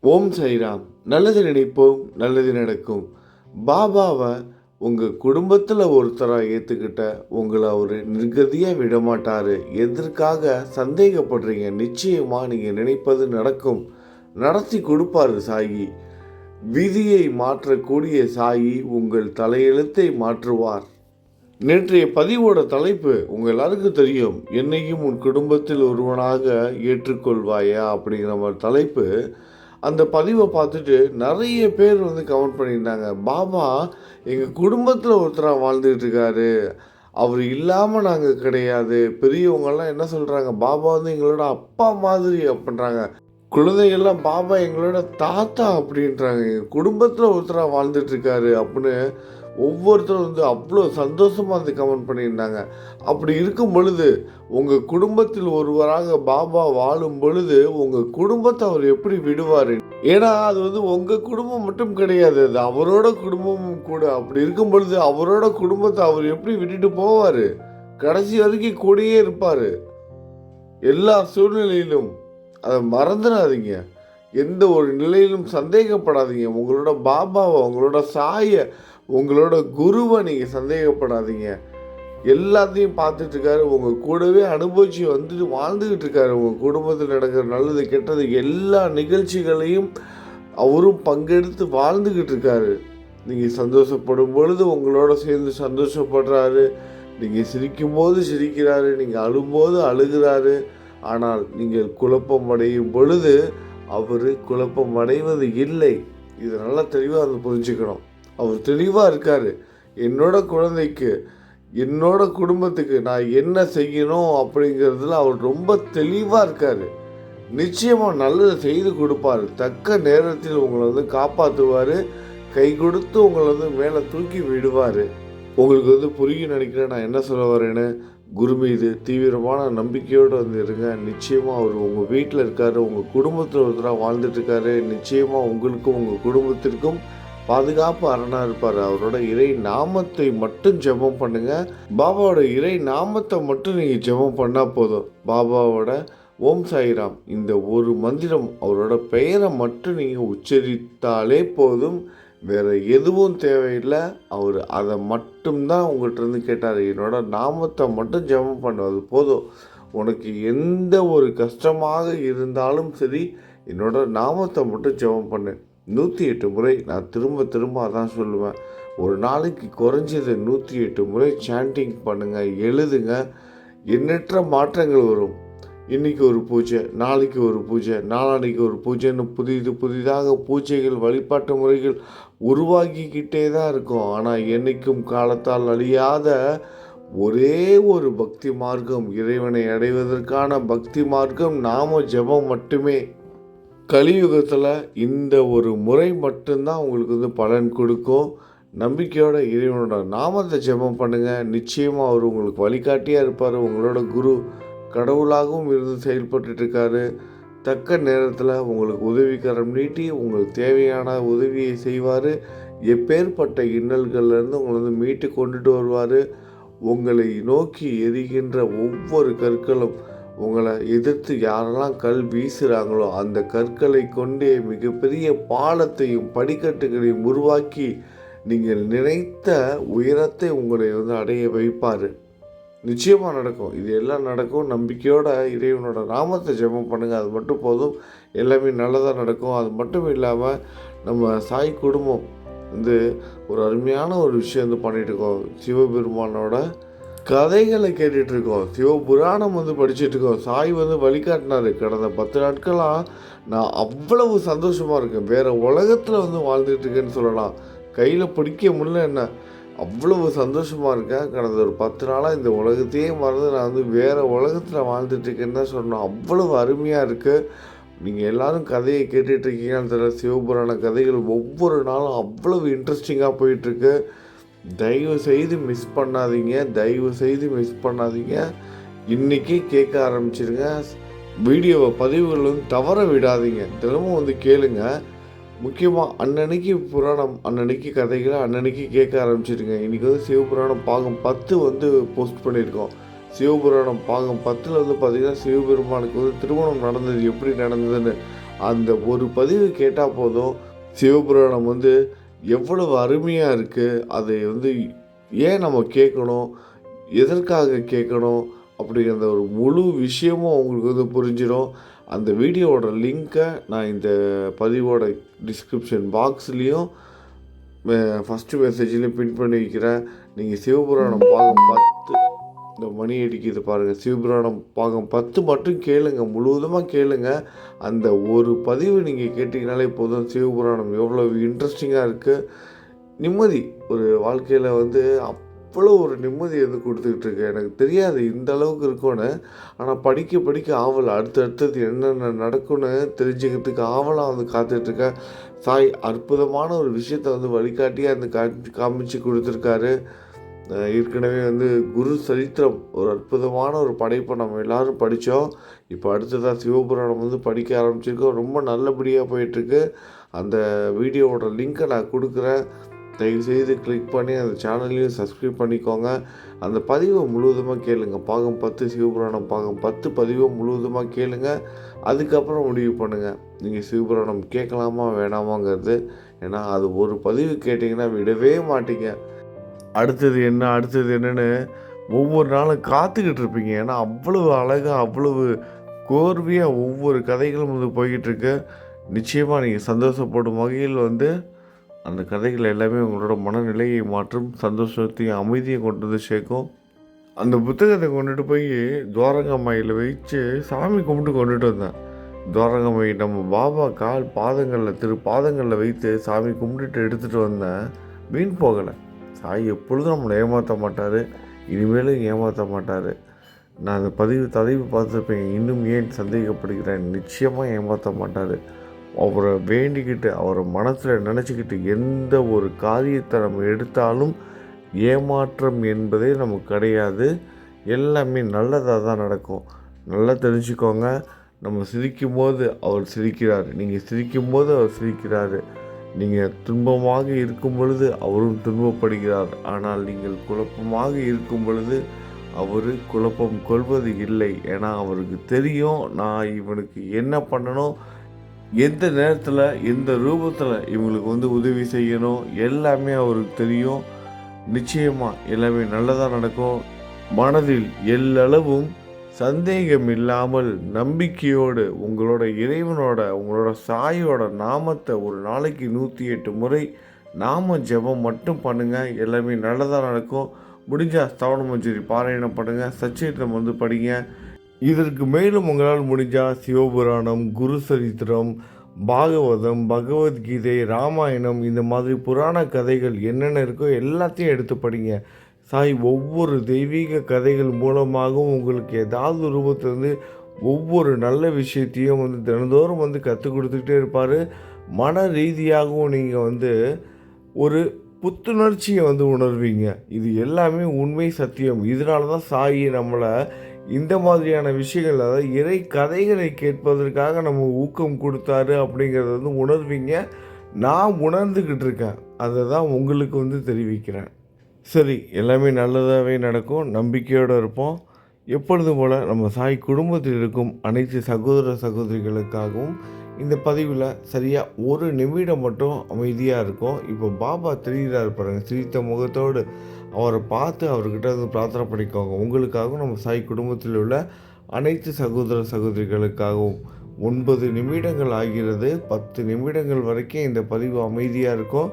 ஓம் சைராம் நல்லது நினைப்போம் நல்லது நடக்கும். பாபாவை உங்கள் குடும்பத்தில் ஒருத்தராக ஏற்றுக்கிட்ட உங்களை அவர் நிர்கதியாக விட மாட்டார் எதற்காக சந்தேகப்படுறீங்க? நிச்சயமாக நீங்கள் நினைப்பது நடக்கும். நடத்தி கொடுப்பாரு சாயி. விதியை மாற்றக்கூடிய சாயி உங்கள் தலையெழுத்தை மாற்றுவார். நேற்றைய பதிவோட தலைப்பு உங்கள் எல்லாருக்கும் தெரியும். என்னையும் உன் குடும்பத்தில் ஒருவனாக ஏற்றுக்கொள்வாயா அப்படிங்கிற மாதிரி தலைப்பு. அந்த பதிவை பார்த்துட்டு நிறைய பேர் வந்து கமெண்ட் பண்ணியிருந்தாங்க. பாபா எங்கள் குடும்பத்தில் ஒருத்தராக வாழ்ந்துக்கிட்டு இருக்காரு. அவர் இல்லாமல் நாங்கள் கிடையாது. பெரியவங்கெல்லாம் என்ன சொல்கிறாங்க பாபா வந்து எங்களோட அப்பா மாதிரி அப்படின்றாங்க குழந்தைகள்லாம் பாபா எங்களோட தாத்தா அப்படின்றாங்க. எங்கள் குடும்பத்தில் ஒருத்தராக வாழ்ந்துட்டுருக்காரு அப்படின்னு ஒவ்வொருத்தரும் வந்து அவ்வளோ சந்தோஷமாக வந்து கமெண்ட் பண்ணியிருந்தாங்க. அப்படி இருக்கும் பொழுது உங்கள் குடும்பத்தில் ஒருவராக பாபா வாழும் பொழுது உங்கள் குடும்பத்தை அவர் எப்படி விடுவார்? ஏன்னா அது வந்து உங்கள் குடும்பம் மட்டும் கிடையாது அது அவரோட குடும்பமும் கூட. அப்படி இருக்கும் பொழுது அவரோட குடும்பத்தை அவர் எப்படி விட்டுட்டு போவார்? கடைசி வரைக்கும் கூடயே இருப்பார். எல்லா சூழ்நிலையிலும். அதை மறந்துடாதீங்க. எந்த ஒரு நிலையிலும் சந்தேகப்படாதீங்க. உங்களோட பாபாவை உங்களோட சாயை உங்களோட குருவை நீங்கள் சந்தேகப்படாதீங்க. எல்லாத்தையும் பார்த்துட்ருக்காரு. உங்கள் கூடவே அனுபவிச்சு வந்துட்டு வாழ்ந்துக்கிட்டு இருக்காரு உங்கள் குடும்பத்தில் நடக்கிற நல்லது கெட்டது எல்லா நிகழ்ச்சிகளையும் அவரும் பங்கெடுத்து வாழ்ந்துக்கிட்டு இருக்காரு நீங்கள் சந்தோஷப்படும் பொழுது உங்களோட சேர்ந்து சந்தோஷப்படுறாரு. நீங்கள் சிரிக்கும்போது சிரிக்கிறாரு. நீங்கள் அழும்போது அழுகிறாரு. ஆனால் நீங்கள் குழப்பம் அடையும் பொழுது அவர் குழப்பம் அடைவது இல்லை. இது நல்லா தெளிவாக அதை புரிஞ்சுக்கணும். அவர் தெளிவாக இருக்கார். என்னோட குழந்தைக்கு என்னோட குடும்பத்துக்கு நான் என்ன செய்யணும் அப்படிங்கிறதுல அவர் ரொம்ப தெளிவாக இருக்கார். நிச்சயமாக நல்லதை செய்து கொடுப்பார். தக்க நேரத்தில் உங்களை வந்து காப்பாற்றுவார் கை கொடுத்து உங்களை வந்து மேலே தூக்கி விடுவார். உங்களுக்கு வந்து புரியும் நினைக்கிறேன். நான் என்ன சொல்ல வரேன்னு? குரு மீது தீவிரமான நம்பிக்கையோடு வந்து இருங்க. நிச்சயமாக அவர் உங்கள் வீட்டில் இருக்காரு உங்கள் குடும்பத்தில் ஒருத்தராக வாழ்ந்துட்டுருக்காரு நிச்சயமாக உங்களுக்கும் உங்கள் குடும்பத்திற்கும் பாதுகாப்பு அரணாக இருப்பார். அவரோட இறை நாமத்தை மட்டும் ஜெபம் பண்ணுங்கள் பாபாவோட இறை நாமத்தை மட்டும் நீங்கள் ஜெபம் பண்ணால் போதும். பாபாவோட ஓம் சாய்ராம் இந்த ஒரு மந்திரம் அவரோட பெயரை மட்டும் நீங்கள் உச்சரித்தாலே போதும். வேறு எதுவும் தேவையில்லை. அவர் அதை மட்டும்தான் உங்கள்கிட்ட இருந்து கேட்டார். என்னோட நாமத்தை மட்டும் ஜெபம் பண்ணுவது போதும். உனக்கு எந்த ஒரு கஷ்டமாக இருந்தாலும் சரி என்னோட நாமத்தை மட்டும் ஜெபம் பண்ணு. நூற்றி எட்டு முறை நான் திரும்ப திரும்ப அதான் சொல்லுவேன். ஒரு நாளைக்கு குறைஞ்சது நூற்றி எட்டு முறை சாண்டிங் பண்ணுங்கள் எழுதுங்க. எண்ணற்ற மாற்றங்கள் வரும். இன்றைக்கி ஒரு பூஜை நாளைக்கு ஒரு பூஜை நாளானைக்கு ஒரு பூஜைன்னு புதிது புதிதாக பூஜைகள் வழிபாட்டு முறைகள் உருவாக்கிக்கிட்டே தான் இருக்கும். ஆனால் என்றைக்கும் காலத்தால் அழியாத ஒரே ஒரு பக்தி மார்க்கம் இறைவனை அடைவதற்கான பக்தி மார்க்கம் நாம ஜெபம் மட்டுமே. கலியுகத்தில் இந்த ஒரு முறை மட்டும்தான் உங்களுக்கு வந்து பலன் கொடுக்கும். நம்பிக்கையோட இறைவனோட நாமத்தை ஜெபம் பண்ணுங்கள் நிச்சயமாக அவர் உங்களுக்கு வழிகாட்டியாக இருப்பார். உங்களோட குரு கடவுளாகவும் இருந்து செயல்பட்டுட்டு இருக்காரு தக்க நேரத்தில் உங்களுக்கு உதவிக்கரம் நீட்டி உங்களுக்கு தேவையான உதவியை செய்வார். எப்பேற்பட்ட இன்னல்கள்லேருந்து உங்களை வந்து மீட்டு கொண்டுட்டு வருவார். உங்களை நோக்கி எரிகின்ற ஒவ்வொரு கற்களும் உங்களை எதிர்த்து யாரெல்லாம் கல் வீசுகிறாங்களோ அந்த கற்களை கொண்டே மிகப்பெரிய பாலத்தையும் படிக்கட்டுகளையும் உருவாக்கி நீங்கள் நினைத்த உயரத்தை உங்களை வந்து அடைய வைப்பார். நிச்சயமாக நடக்கும். இது எல்லாம் நடக்கும். நம்பிக்கையோட இறைவனோட நாமத்தை ஜெபம் பண்ணுங்கள் அது மட்டும் போதும். எல்லாமே நல்லதாக நடக்கும். அது மட்டும் இல்லாமல் நம்ம சாய் குடும்பம் வந்து ஒரு அருமையான ஒரு விஷயம் வந்து பண்ணிகிட்ருக்கோம் இருக்கோம். சிவபெருமானோட கதைகளை கேட்டுட்ருக்கோம் சிவபுராணம் வந்து படிச்சுட்ருக்கோம் சாய் வந்து வழிகாட்டினாரு. கடந்த பத்து நாட்களாக நான் அவ்வளவு சந்தோஷமாக இருக்கேன். வேறு உலகத்தில் வந்து வாழ்ந்துட்டுருக்கேன்னு சொல்லலாம். கையில் பிடிக்க முடியல என்ன? அவ்வளவு சந்தோஷமாக இருக்கேன். கடந்த ஒரு பத்து நாளாக இந்த உலகத்தையே மறந்து நான் வந்து வேறு உலகத்தில் வாழ்ந்துட்டுருக்கேன்னு தான் சொன்னோம் அவ்வளவு அருமையாக இருக்குது நீங்கள் எல்லாரும் கதையை கேட்டுட்ருக்கீங்கன்னு தெரியல. சிவபுராண கதைகள் ஒவ்வொரு நாளும் அவ்வளவு இன்ட்ரெஸ்டிங்காக போயிட்டுருக்கு. தயவு செய்து மிஸ் பண்ணாதீங்க. தயவு செய்து மிஸ் பண்ணாதீங்க. இன்றைக்கே கேட்க ஆரம்பிச்சிருங்க. வீடியோவை பதிவுகளும் தவற விடாதீங்க. தினமும் வந்து கேளுங்கள் முக்கியமாக அன்னன்னைக்கு புராணம் அன்னன்னைக்கு கதைகளை அன்னன்னைக்கு கேட்க ஆரம்பிச்சிருங்க. இன்றைக்கி வந்து சிவபுராணம் பாகம் பத்து வந்து போஸ்ட் பண்ணியிருக்கோம். சிவபுராணம் பாகம் பத்தில் வந்து பார்த்திங்கன்னா சிவபெருமானுக்கு வந்து திருமணம் நடந்தது எப்படி நடந்ததுன்னு அந்த ஒரு பதிவு கேட்டால் போதும். சிவபுராணம் வந்து எவ்வளவு அருமையாக இருக்குது அதை வந்து ஏன் நம்ம கேட்கணும் எதற்காக கேட்கணும் அப்படிங்கிற ஒரு முழு விஷயமும் அவங்களுக்கு வந்து புரிஞ்சிடும் அந்த வீடியோவோட லிங்க்கை நான் இந்த பதிவோட டிஸ்கிரிப்ஷன் பாக்ஸ்லேயும் ஃபஸ்ட்டு மெசேஜ்லேயும் பின் பண்ணி வைக்கிறேன். நீங்கள் சிவபுராணம் பாகம் பத்து இந்த மணி அடிக்குது பாருங்கள் சிவபுராணம் பாகம் பத்து மட்டும் கேளுங்க முழுவதுமாக கேளுங்க. அந்த ஒரு பதிவு நீங்கள் கேட்டிங்கனாலே போதும். சிவபுராணம் எவ்வளோ இன்ட்ரெஸ்டிங்காக இருக்குது நிம்மதி ஒரு வாழ்க்கையில் வந்து அப் அவ்வளோ ஒரு நிம்மதி வந்து கொடுத்துக்கிட்டு இருக்கு. எனக்கு தெரியாது இந்த அளவுக்கு இருக்கும்னு ஆனால் படிக்க படிக்க ஆவல். அடுத்தடுத்தது என்னென்ன நடக்கும்னு தெரிஞ்சுக்கிறதுக்கு ஆவலாக வந்து காத்துட்ருக்கேன் சாய் அற்புதமான ஒரு விஷயத்தை வந்து வழிகாட்டியாக அந்த காட்சி காமிச்சு கொடுத்துருக்காரு. ஏற்கனவே வந்து குரு சரித்திரம் ஒரு அற்புதமான ஒரு படைப்பை நம்ம எல்லாரும் படித்தோம் இப்போ அடுத்ததாக சிவபுராணம் வந்து படிக்க ஆரம்பிச்சிருக்கோம். ரொம்ப நல்லபடியாக போயிட்டுருக்கு அந்த வீடியோவோட லிங்க்கை நான் கொடுக்குறேன். தயவுசெய்து கிளிக் பண்ணி அந்த சேனல்லையும் சப்ஸ்கிரைப் பண்ணிக்கோங்க. அந்த பதிவை முழுவதுமாக கேளுங்க. பாகம் பத்து சிவபுராணம் பாகம் பத்து பதிவை முழுவதுமாக கேளுங்க. அதுக்கப்புறம் முடிவு பண்ணுங்கள் நீங்கள் சிவபுராணம் கேட்கலாமா வேணாமாங்கிறது. ஏன்னா அது ஒரு பதிவு கேட்டிங்கன்னா விடவே மாட்டீங்க. அடுத்தது என்ன அடுத்தது என்னென்னு ஒவ்வொரு நாளும் காத்துக்கிட்டு இருப்பீங்க. ஏன்னா அவ்வளவு அழகாக அவ்வளவு கோர்வையாக ஒவ்வொரு கதைகளும் வந்து போய்கிட்டு இருக்கு. நிச்சயமாக நீங்கள் சந்தோஷப்படும் வகையில் வந்து அந்த கதைகள் எல்லாமே உங்களோட மனநிலையை மாற்றும் சந்தோஷத்தையும் அமைதியை கொண்டு வந்து சேர்க்கும். அந்த புத்தகத்தை கொண்டுட்டு போய் துவாரகம்மாயில் வச்சு சாமி கும்பிட்டு கொண்டுட்டு வந்தேன். துவாரகம்மை நம்ம பாபா கால் பாதங்களில் திரு பாதங்களில் வைத்து சாமி கும்பிட்டுட்டு எடுத்துகிட்டு வந்தேன். வீண் போகலை. சாய் எப்பொழுதும் நம்மளை ஏமாற்ற மாட்டார். இனிமேலும் ஏமாற்ற மாட்டார். நான் அந்த பதிவு ததைவு பார்த்துருப்பேன். இன்னும் ஏன் சந்தேகப்படுகிறேன்? நிச்சயமாக ஏமாற்ற மாட்டார். அவரை வேண்டிக்கிட்டு அவரை மனசில் நினச்சிக்கிட்டு எந்த ஒரு காரியத்தை நம்ம எடுத்தாலும் ஏமாற்றம் என்பதே நமக்கு கிடையாது. எல்லாமே நல்லதாக தான் நடக்கும். நல்லா தெரிஞ்சுக்கோங்க. நம்ம சிரிக்கும் போது அவர் சிரிக்கிறார். நீங்கள் சிரிக்கும் போது அவர் சிரிக்கிறார். நீங்கள் துன்பமாக இருக்கும் பொழுது அவரும் துன்பப்படுகிறார். ஆனால் நீங்கள் குழப்பமாக இருக்கும் பொழுது அவர் குழப்பம் கொள்வது இல்லை. ஏன்னா அவருக்கு தெரியும் நான் இவனுக்கு என்ன பண்ணணும் எந்த நேரத்தில் எந்த ரூபத்தில் இவங்களுக்கு வந்து உதவி செய்யணும் எல்லாமே அவருக்கு தெரியும். நிச்சயமாக எல்லாமே நல்லதாக நடக்கும். மனதில் எல்லளவும் சந்தேகம் இல்லாமல் நம்பிக்கையோடு உங்களோட இறைவனோட உங்களோட சாயோட நாமத்தை ஒரு நாளைக்கு நூற்றி எட்டு முறை நாம ஜெபம் மட்டும் பண்ணுங்கள் எல்லாமே நல்லதாக நடக்கும். முடிஞ்சால் ஸ்தவண மஞ்சரி பாராயணம் பண்ணுங்கள் சச்சரித்திரம் வந்து படிங்க. இதற்கு மேலும் உங்களால் முடிஞ்சால் சிவபுராணம் குரு சரித்திரம் பாகவதம் பகவத்கீதை ராமாயணம் இந்த மாதிரி புராண கதைகள் என்னென்ன இருக்கோ எல்லாத்தையும் எடுத்து படிங்க. சாய் ஒவ்வொரு தெய்வீக கதைகள் மூலமாகவும் உங்களுக்கு ஏதாவது ரூபத்திலேருந்து ரூபத்திலிருந்து ஒவ்வொரு நல்ல விஷயத்தையும் வந்து தினந்தோறும் வந்து கற்றுக் கொடுத்துக்கிட்டே இருப்பார். மன ரீதியாகவும் நீங்கள் வந்து ஒரு புத்துணர்ச்சியை வந்து உணர்வீங்க. இது எல்லாமே உண்மை சத்தியம். இதனால தான் சாயி நம்மளை இந்த மாதிரியான விஷயங்கள் அதாவது இறை கதைகளை கேட்பதற்காக நம்ம ஊக்கம் கொடுத்தாரு அப்படிங்கிறத வந்து உணர்வீங்க. நான் உணர்ந்துக்கிட்டு இருக்கேன். அதை தான் உங்களுக்கு வந்து தெரிவிக்கிறேன். சரி எல்லாமே நல்லதாகவே நடக்கும். நம்பிக்கையோடு இருப்போம். எப்பொழுதும் போல் நம்ம சாய் குடும்பத்தில் இருக்கும் அனைத்து சகோதர சகோதரிகளுக்காகவும் இந்த பதிவில் சரியாக ஒரு நிமிடம் மட்டும் அமைதியாக இருக்கும். இப்போ பாபா தெரிகிறார் பாருங்கள் சிரித்த முகத்தோடு அவரை பார்த்து அவர்கிட்ட வந்து பிரார்த்தனை பண்ணிக்கோங்க. உங்களுக்காகவும் நம்ம சாய் குடும்பத்தில் உள்ள அனைத்து சகோதர சகோதரிகளுக்காகவும் ஒன்பது நிமிடங்கள் ஆகிறது. பத்து நிமிடங்கள் வரைக்கும் இந்த பதிவு அமைதியாக இருக்கும்.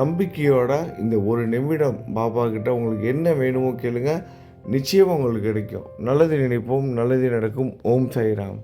நம்பிக்கையோட இந்த ஒரு நிமிடம் பாபா கிட்ட உங்களுக்கு என்ன வேணுமோ கேளுங்க. நிச்சயம் உங்களுக்கு கிடைக்கும். நல்லது நினைப்போம். நல்லது நடக்கும். ஓம் சாய்ராம்.